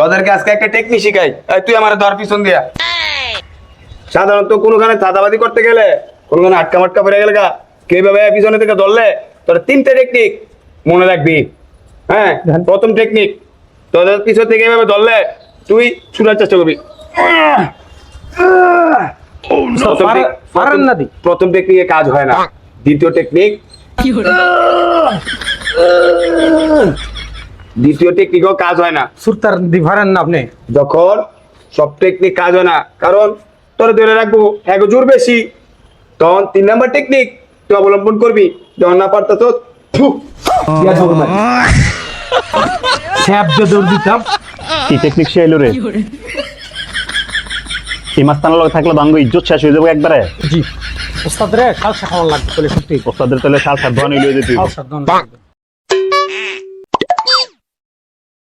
তোদেরকে আজকে একটা টেকনিক শিখাই। এই, তুই আমার ধর পিছন দিয়া। সাধারণত কোনোখানে চাঁদাবাদি করতে গেলে কোনোখানে আটকা মাটকা পড়ে গেলে গা কীভাবে পিছনে থেকে ধরলে তোর তিনটে টেকনিক মনে রাখবি। হ্যাঁ প্রথম টেকনিক তোদের পিছন থেকে এভাবে ধরলে তুই ছুটার চেষ্টা করবি। প্রথম টেকনিকে কাজ হয় না। দ্বিতীয় টেকনিক দ্বিতীয় টেকনিকও কাজ হয় না। সুরতার দি না আপনি? যখন সব টেকনিক কাজ হয় না কারণ তোরা ধরে রাখব এক জোর বেশি। তখন তিন নাম্বার টেকনিক তুই অবলম্বন করবি যখন না পারতো তো কি টেকনিক রে? এই মাস্তানের লগে থাকলে বাঙ্গ ইজ্জত শেষ হয়ে যাবে একবারে। জি। ওস্তাদ রে কাল খাওয়া লাগবে বলে সত্যি। ওস্তাদের তাহলে সাল সাত ধোয়া নিয়ে যেতে হইব। কাল সাবধান